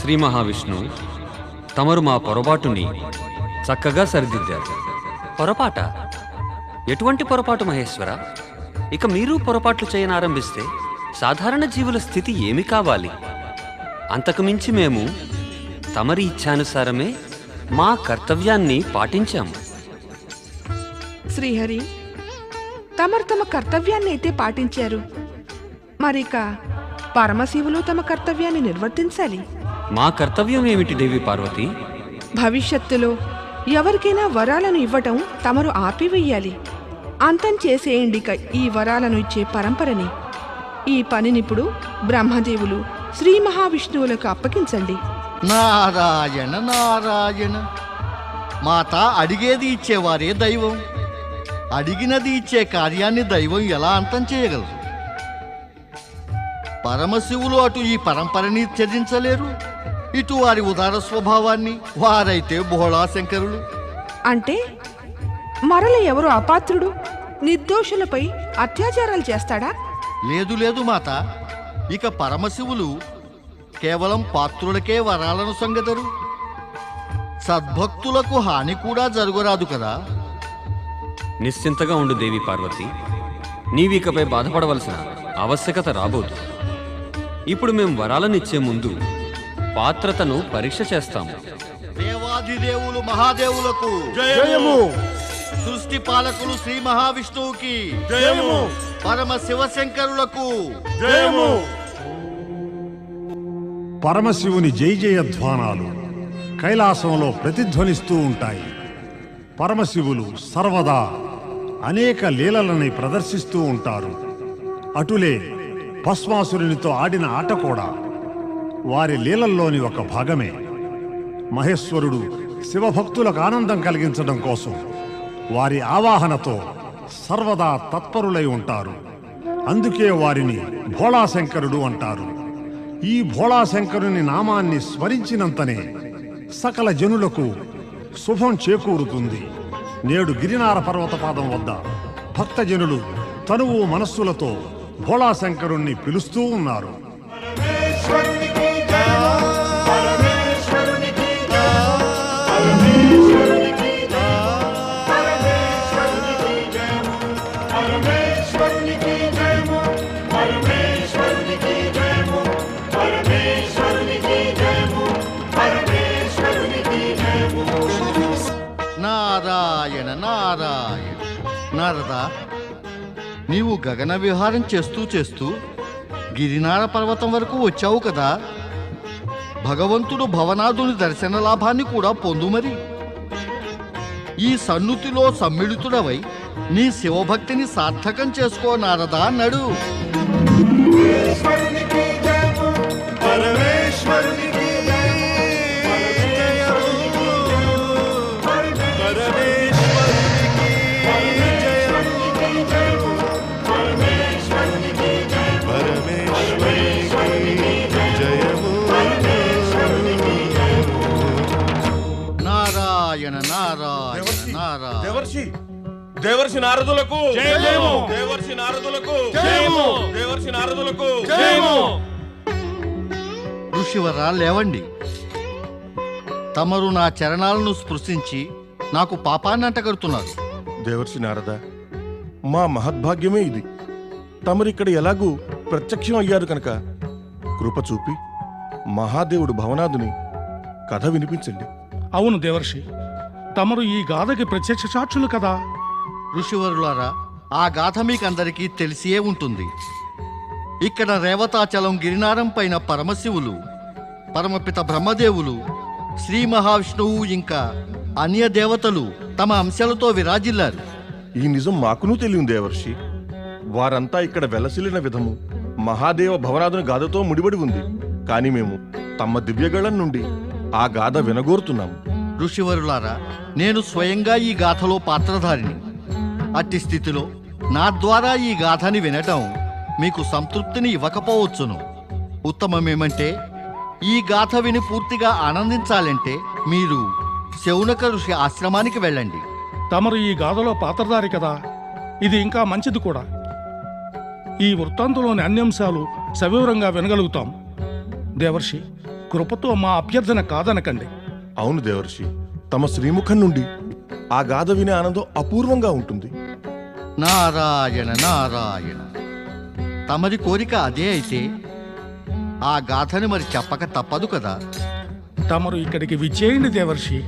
శ్రీ మహావిష్ణువు తమరు మా పొరపాటుని చక్కగా సరిదిద్దారు. పొరపాట? ఎటువంటి పొరపాటు మహేశ్వర? ఇక మీరు పొరపాట్లు చేయనారంభిస్తే సాధారణ జీవుల స్థితి ఏమి కావాలి? అంతకుమించి మేము తమరి ఇచ్ఛానుసారమే మా కర్తవ్యాన్ని పాటించాము. శ్రీహరి తమరు తమ కర్తవ్యాన్ని అయితే పాటించారు. మరిక పరమశివులు తమ కర్తవ్యాన్ని నిర్వర్తించాలి. మా కర్తవ్యం ఏమిటి దేవి పార్వతి? భవిష్యత్తులో ఎవరికైనా వరాలను ఇవ్వటం తమరు ఆపివేయాలి. అంతం చేసేయండి ఈ వరాలను ఇచ్చే పరంపరని. ఈ పనినిప్పుడు బ్రహ్మదేవులు శ్రీ మహావిష్ణువులకు అప్పగించండి. నారాయణ నారాయణ. మాత అడిగేది ఇచ్చేవారే దైవం. అడిగినది ఇచ్చే కార్యాన్ని దైవం ఎలా అంతం చేయగలరు? పరమశివులు అటు ఈ పరంపరని త్యజించలేరు ఇటు వారి ఉదార స్వభావాన్ని వారైతే భోళాశంకరులు అంటే మరల ఎవరు అపాత్రుడు? నిర్దోషులపై అత్యాచారాలు చేస్తాడా? లేదు లేదు మాత. ఇక పరమశివులు కేవలం పాత్రులకే వరాలను సంగతరు. సద్భక్తులకు హాని కూడా జరగరాదు కదా. నిశ్చింతగా ఉండు దేవి పార్వతి. నీవికపై బాధపడవలసిన ఆవశ్యకత రాబోదు. ఇప్పుడు మేము వరాలనిచ్చే ముందు పాత్రతను పరీక్ష చేస్తాము. దేవాదిదేవులు మహాదేవులకు జయము. సృష్టి పాలకులు శ్రీ మహావిష్ణువుకి జయము. పరమ శివశంకరులకు జయము. పరమశివుని జై జయధ్వానాలు కైలాసంలో ప్రతిధ్వనిస్తూ ఉంటాయి. పరమశివులు సర్వదా అనేక లీలలని ప్రదర్శిస్తూ ఉంటారు. అటులే భస్మాసురునితో ఆడిన ఆట కూడా వారి లీలల్లోని ఒక భాగమే. మహేశ్వరుడు శివభక్తులకు ఆనందం కలిగించడం కోసం వారి ఆవాహనతో సర్వదా తత్పరులై ఉంటారు. అందుకే వారిని భోళాశంకరుడు అంటారు. ఈ భోళాశంకరుని నామాన్ని స్మరించినంతనే సకల జనులకు శుభం చేకూరుతుంది. నేడు గిరినార పర్వతపాదం వద్ద భక్తజనులు తనువు మనస్సులతో భోళాశంకరుణ్ణి పిలుస్తూ ఉన్నారు. నారాయణ నారాయణ. నారద నీవు గగన విహారం చేస్తూ చేస్తూ గిరినార పర్వతం వరకు వచ్చావు కదా? భగవంతుడు భవనాథుని దర్శన లాభాన్ని కూడా పొందు మరి. ఈ సన్నుతిలో సమ్మిళితుడవై నీ శివభక్తిని సార్థకం చేసుకో నారదా అన్నాడు. పరమేశ్వరుని దేవర్షి నారదులకు. జయము. దేవర్షి నారదులకు. జయము. దేవర్షి నారదులకు. జయము. ఋషివరా లేవండి. తమరు నా చరణాలను స్పృశించి నాకు పాపాన్ని అంటగడుతున్నారు. దేవర్షి నారద మా మహద్భాగ్యమే ఇది. తమరిక్కడ ఎలాగూ ప్రత్యక్షం అయ్యారు కనుక కృప చూపి మహాదేవుడు భవనాథుని కథ వినిపించండి. అవును దేవర్షి తమరు ఈ గాథకి ప్రత్యక్ష సాక్షులు కదా? ఋషివరులారా ఆ గాథ మీకందరికీ తెలిసియే ఉంటుంది. ఇక్కడ రేవతాచలం గిరినారం పైన పరమశివులు పరమపిత బ్రహ్మదేవులు శ్రీ మహావిష్ణువు ఇంకా అన్య దేవతలు తమ అంశాలతో విరాజిల్లారు. ఈ నిజం మాకునూ తెలియదు దేవర్షి. వారంతా ఇక్కడ వెలసిల్లిన విధము. మహాదేవ భవనాథుని గాథతో ముడిపడి ఉంది. కానీ మేము తమ దివ్యగళం నుండి ఆ గాథ వినగోరుతున్నాము. ఋషివరులారా నేను స్వయంగా ఈ గాథలో పాత్రధారిని. అట్టి స్థితిలో నా ద్వారా ఈ గాథని వినటం మీకు సంతృప్తిని ఇవ్వకపోవచ్చును. ఉత్తమమేమంటే ఈ గాథ విని పూర్తిగా ఆనందించాలంటే మీరు శౌనక ఋషి ఆశ్రమానికి వెళ్ళండి. తమరు ఈ గాథలో పాత్రధారి కదా? ఇది ఇంకా మంచిది కూడా. ఈ వృత్తాంతంలోని అన్ని అంశాలు సవివరంగా వినగలుగుతాం. దేవర్షి కృపతో మా అభ్యర్థన కాదనకండి. అవును దేవర్షి తమ శ్రీముఖం నుండి ఆ గాథ వినే ఆనందం అపూర్వంగా ఉంటుంది. నారాయణ నారాయణ. తమరి కోరిక అదే అయితే ఆ గాథని మరి చెప్పక తప్పదు కదా? తమరు ఇక్కడికి విచ్చేయండి దేవర్షి.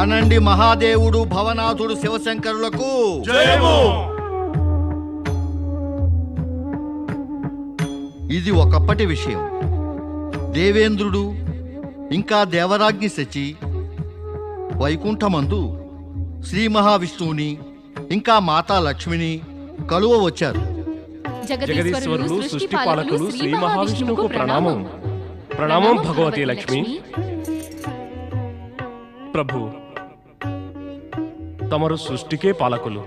అనండి మహాదేవుడు భవనాథుడు శివశంకరులకు. జయము! ఇది ఒకప్పటి విషయం. దేవేంద్రుడు ఇంకా దేవరాజ్ఞి శచి వైకుంఠమందు శ్రీ మహావిష్ణువుని ఇంకా మాతా లక్ష్మిని కలువ వచ్చారు. జగదీశ్వరులు సృష్టి పాలకులు శ్రీ మహావిష్ణువుకు ప్రణామం. ప్రణామం. భగవతి లక్ష్మి. ప్రభు తమరు సృష్టికే పాలకులు.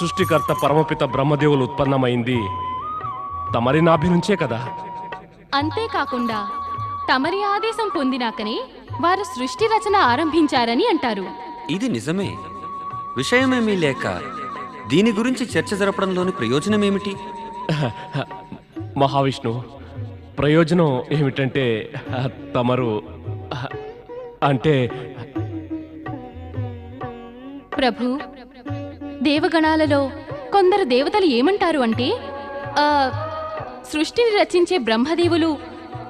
సృష్టికర్త పరమపిత బ్రహ్మదేవులు ఉత్పన్నమైంది. తమరి నాభి నుంచే కదా. అంతేకాకుండా తమరి ఆదేశం పొందినాకనే వారు సృష్టి రచన ఆరంభించారని అంటారు. ఇది నిజమే. విషయమేమీ లేక దీని గురించి చర్చ జరపడంలోని ప్రయోజనమేమిటి? మహావిష్ణు ప్రయోజనం ఏమిటంటే తమరు అంటే ప్రభు దేవగణాలలో కొందరు దేవతలు ఏమంటారు అంటే ఆ, సృష్టిని రచించే బ్రహ్మదేవులు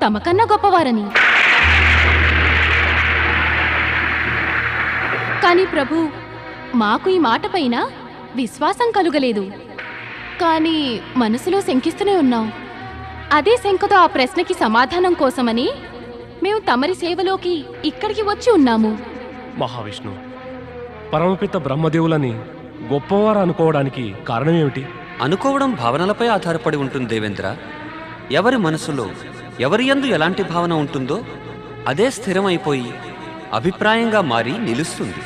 తమకన్నా గొప్పవారని. కానీ ప్రభు మాకు ఈ మాట పైన విశ్వాసం కలుగలేదు. కానీ మనసులో శంకిస్తూనే ఉన్నాం. అదే శంకతో ఆ ప్రశ్నకి సమాధానం కోసమని మేము తమరి సేవలోకి ఇక్కడికి వచ్చి ఉన్నాము. మహావిష్ణు పరమపిత బ్రహ్మదేవులని గొప్పవారు అనుకోవడానికి కారణం ఏమిటి అనుకోవడం భావనలపై ఆధారపడి ఉంటుంది దేవేంద్ర. ఎవరి మనసులో ఎవరి యందు ఎలాంటి భావన ఉంటుందో అదే స్థిరమైపోయి అభిప్రాయంగా మారి నిలుస్తుంది.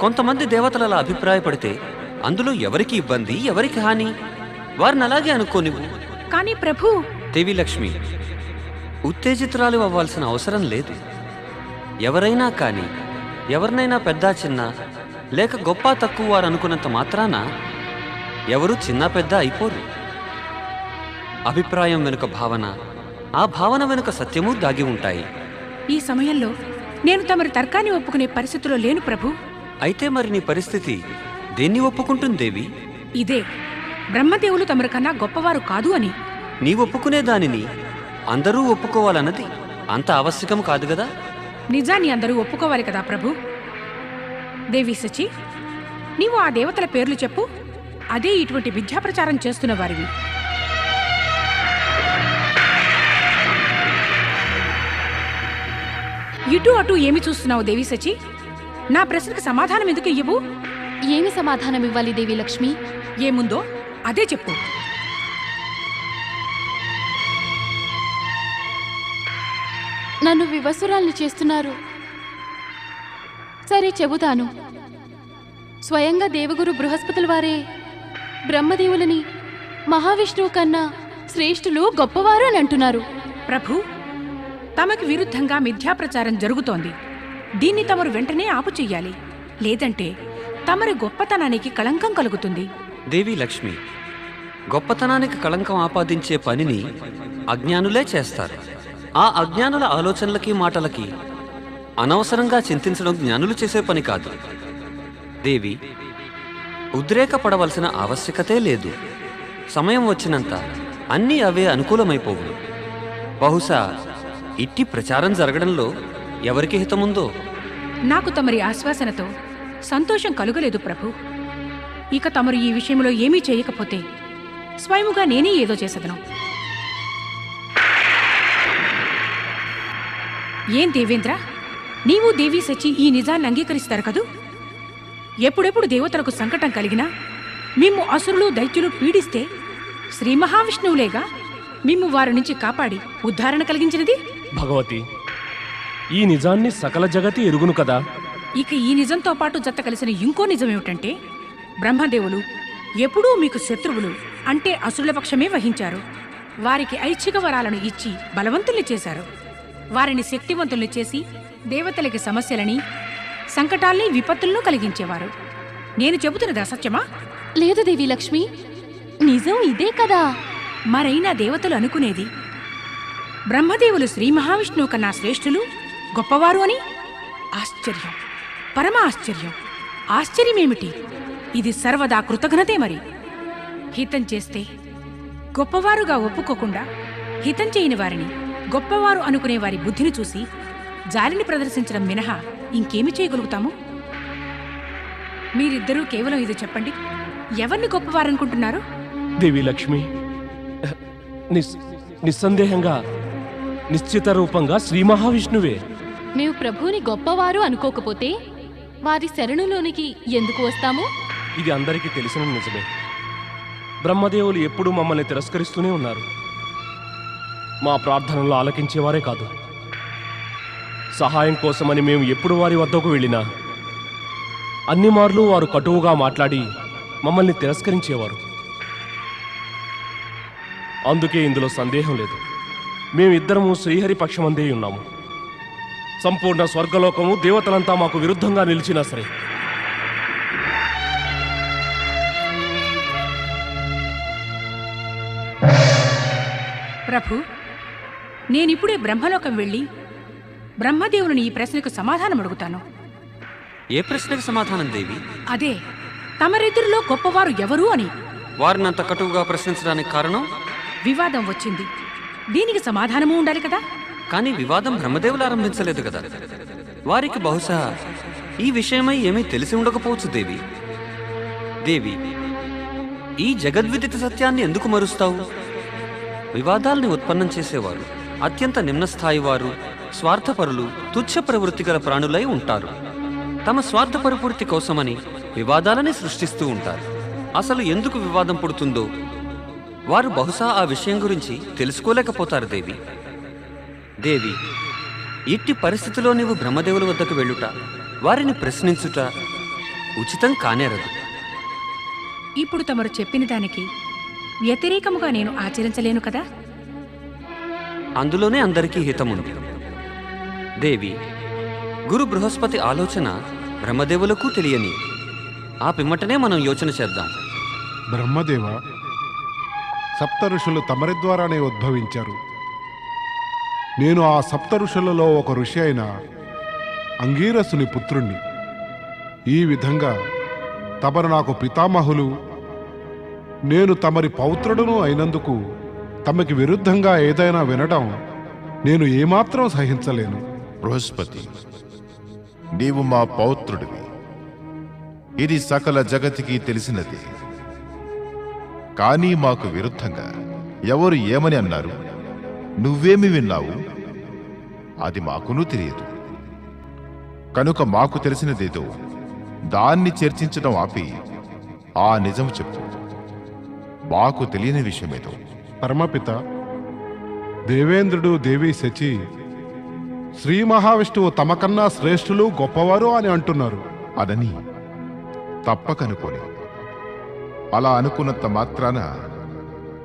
కొంతమంది దేవతలలా అభిప్రాయపడితే అందులో ఎవరికి ఇబ్బంది ఎవరికి హాని? వారిని అలాగే అనుకోనివ్వు కానీ ప్రభు! దేవి లక్ష్మి ఉత్తేజితురాలు అవ్వాల్సిన అవసరం లేదు. ఎవరైనా కానీ ఎవరినైనా పెద్ద చిన్న లేక గొప్ప తక్కువ వారు అనుకున్నంత మాత్రాన ఎవరు చిన్న పెద్ద అయిపోరు. అభిప్రాయం వెనుక భావన ఆ భావన వెనుక సత్యము దాగి ఉంటాయి. ఈ సమయంలో నేను తమరి తర్కాన్ని ఒప్పుకునే పరిస్థితిలో లేను ప్రభు. అయితే మరి నీ పరిస్థితి దేన్ని ఒప్పుకుంటుంది దేవి? ఇదే. బ్రహ్మదేవులు తమరి కన్నా గొప్పవారు కాదు అని. నీ ఒప్పుకునే దానిని అందరూ ఒప్పుకోవాలన్నది అంత ఆవశ్యకం కాదు కదా? నిజాన్ని అందరూ ఒప్పుకోవాలి కదా ప్రభు? దేవి సచి నీవు ఆ దేవతల పేర్లు చెప్పు. అదే ఇటువంటి విద్యాప్రచారం చేస్తున్న వారివి. ఇటు అటు ఏమి చూస్తున్నావు దేవి సచి నా ప్రశ్నకు సమాధానం ఎందుకు ఇవ్వవు ఏమి సమాధానం ఇవ్వాలి దేవి లక్ష్మి ఏముందో అదే చెప్పు. నన్ను వివసురాల్ని చేస్తున్నారు. సరే చెబుతాను. స్వయంగా దేవగురు బృహస్పతుల వారే బ్రహ్మదేవులని మహావిష్ణువు కన్నా శ్రేష్ఠులు గొప్పవారు అని అంటున్నారు. ప్రభు తమకి విరుద్ధంగా మిథ్యాప్రచారం జరుగుతోంది. దీన్ని తమరు వెంటనే ఆపు చెయ్యాలి. లేదంటే తమరి గొప్పతనానికి కళంకం కలుగుతుంది. దేవి లక్ష్మి గొప్పతనానికి కళంకం ఆపాదించే పనిని అజ్ఞానులే చేస్తారు. ఆ అజ్ఞానుల ఆలోచనలకి మాటలకి అనవసరంగా చింతించడం జ్ఞానులు చేసే పని కాదు. దేవి ఉద్రేకపడవలసిన ఆవశ్యకతే లేదు. సమయం వచ్చినంత అన్నీ అవే అనుకూలమైపోవు. బహుశా ఇట్టి ప్రచారం జరగడంలో ఎవరికి హితముందో? నాకు తమరి ఆశ్వాసనతో సంతోషం కలుగలేదు ప్రభు. ఇక తమరు ఈ విషయంలో ఏమీ చేయకపోతే స్వయముగా నేనే ఏదో చేసదను. ఏం దేవేంద్ర? నీవు దేవి సచి ఈ నిజాన్ని అంగీకరిస్తారు కదూ? ఎప్పుడెప్పుడు దేవతలకు సంకటం కలిగినా మిమ్ము అసురులు దైత్యులు పీడిస్తే శ్రీ మహావిష్ణువులేగా మిమ్ము వారి నుంచి కాపాడి ఉద్ధారణ కలిగించినది? భగవతి ఈ నిజాన్ని సకల జగతి ఎరుగును కదా? ఇక ఈ నిజంతో పాటు జత కలిసిన ఇంకో నిజం ఏమిటంటే బ్రహ్మదేవులు ఎప్పుడూ మీకు శత్రువులు అంటే అసురుల పక్షమే వహించారు. వారికి ఐచ్ఛిక వరాలను ఇచ్చి బలవంతుల్ని చేశారు. వారిని శక్తివంతుల్ని చేసి దేవతలకి సమస్యలని సంకటాల్ని విపత్తులను కలిగించేవారు. నేను చెబుతున్నది అసత్యమా? లేదు దేవి లక్ష్మి నిజం ఇదే కదా. మరైనా దేవతలు అనుకునేది బ్రహ్మదేవులు శ్రీ మహావిష్ణువు కన్నా శ్రేష్ఠులు గొప్పవారు అని? ఆశ్చర్యం. పరమ ఆశ్చర్యం. ఆశ్చర్యమేమిటి? ఇది సర్వదా కృతజ్ఞతే మరి. హితం చేస్తే గొప్పవారుగా ఒప్పుకోకుండా హితం చేయని వారిని గొప్పవారు అనుకునే వారి బుద్ధిని చూసి జాలిని ప్రదర్శించడం మినహా ఇంకేమి చేయగలుగుతాము? మీరిద్దరూ కేవలం ఇది చెప్పండి. ఎవరిని గొప్పవారనుకుంటున్నారు? దేవి లక్ష్మి నిస్ నిస్సందేహంగా నిశ్చిత రూపంగా శ్రీ మహావిష్ణువే. మేము ప్రభువుని గొప్పవారు అనుకోకపోతే వారి శరణులోనికి ఎందుకు వస్తాము? ఇది అందరికీ తెలిసిన నిజమే. బ్రహ్మదేవులు ఎప్పుడూ మమ్మల్ని తిరస్కరిస్తూనే ఉన్నారు. మా ప్రార్థనలు ఆలకించేవారే కాదు. సహాయం కోసమని మేము ఎప్పుడు వారి వద్దకు వెళ్ళినా అన్ని మార్లు వారు కటువుగా మాట్లాడి మమ్మల్ని తిరస్కరించేవారు. అందుకే ఇందులో సందేహం లేదు. మేమిద్దరము శ్రీహరి పక్షమందే ఉన్నాము. సంపూర్ణ స్వర్గలోకము దేవతలంతా మాకు విరుద్ధంగా నిలిచినా సరే. ప్రభు నేనిప్పుడే బ్రహ్మలోకం వెళ్ళి బ్రహ్మదేవుని ఈ ప్రశ్నకు సమాధానం అడుగుతాను. ఏ ప్రశ్నకు సమాధానం దేవి? అదే తమరిద్దరిలో గొప్పవారు ఎవరు అని. వారిని అంత కటువుగా ప్రశ్నించడానికి కారణం? వివాదం వచ్చింది. దీనికి సమాధానము ఉండాలి కదా? కానీ వివాదం బ్రహ్మదేవులు ఆరంభించలేదు కదా. వారికి బహుశా ఈ విషయమై ఏమీ తెలిసి ఉండకపోవచ్చు దేవి. దేవి ఈ జగద్విదిత సత్యాన్ని ఎందుకు మరుస్తావు? వివాదాల్ని ఉత్పన్నం చేసేవారు అత్యంత నిమ్న స్థాయి వారు స్వార్థపరులు తుచ్చ ప్రవృత్తి గల ప్రాణులై ఉంటారు. తమ స్వార్థ పరిపూర్తి కోసమని వివాదాలని సృష్టిస్తూ ఉంటారు. అసలు ఎందుకు వివాదం పుడుతుందో వారు బహుశా ఆ విషయం గురించి తెలుసుకోలేకపోతారు దేవి. దేవి ఇట్టి పరిస్థితిలో నీవు బ్రహ్మదేవుల వద్దకు వెళ్ళుట వారిని ప్రశ్నించుట ఉచితం కానేరదు ఇప్పుడు తమరు చెప్పిన దానికి వ్యతిరేకముగా నేను ఆచరించలేను కదా? అందులోనే అందరికీ హితముంది. దేవి గురు బృహస్పతి ఆలోచన బ్రహ్మదేవులకు తెలియని. ఆ పిమ్మటనే మనం యోచన చేద్దాం. బ్రహ్మదేవ సప్త ఋషులు తమరి ద్వారానే ఉద్భవించారు. నేను ఆ సప్త ఋషులలో ఒక ఋషి అయిన అంగీరసుని పుత్రుణ్ణి. ఈ విధంగా తమరు నాకు పితామహులు నేను తమరి పౌత్రుడును అయినందుకు తమకి విరుద్ధంగా ఏదైనా వినడం నేను ఏమాత్రం సహించలేను. బృహస్పతి నీవు మా పౌత్రుడివి. ఇది సకల జగతికి తెలిసినది. కానీ మాకు విరుద్ధంగా ఎవరు ఏమని అన్నారు? నువ్వేమి విన్నావు? అది మాకును తెలియదు. కనుక మాకు తెలిసినదేదో దాన్ని చర్చించడం ఆపి ఆ నిజం చెప్పు. మాకు తెలియని విషయమేదో. పరమపిత దేవేంద్రుడు దేవి శచి శ్రీ మహావిష్ణువు తమకన్నా శ్రేష్ఠులు గొప్పవారు అని అంటున్నారు. అదని తప్పకనుకోని అలా అనుకున్నంత మాత్రాన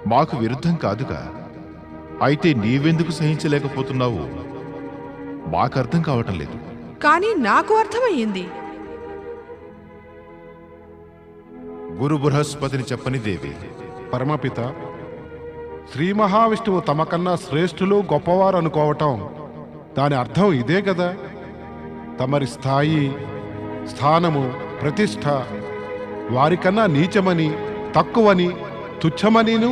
మాకు విరుద్ధం కాదుగా. అయితే నీవెందుకు సహించలేకపోతున్నావు మాకు అర్థం కావటం లేదు. కానీ నాకు అర్థమయ్యింది. గురు బృహస్పతిని చెప్పని దేవి పరమపిత శ్రీ మహావిష్ణువు తమకన్నా శ్రేష్ఠులు గొప్పవారు అనుకోవటం దాని అర్థం ఇదే కదా? తమరి స్థాయి స్థానము ప్రతిష్ట వారికన్నా నీచమని తక్కువని తుచ్చమనిను?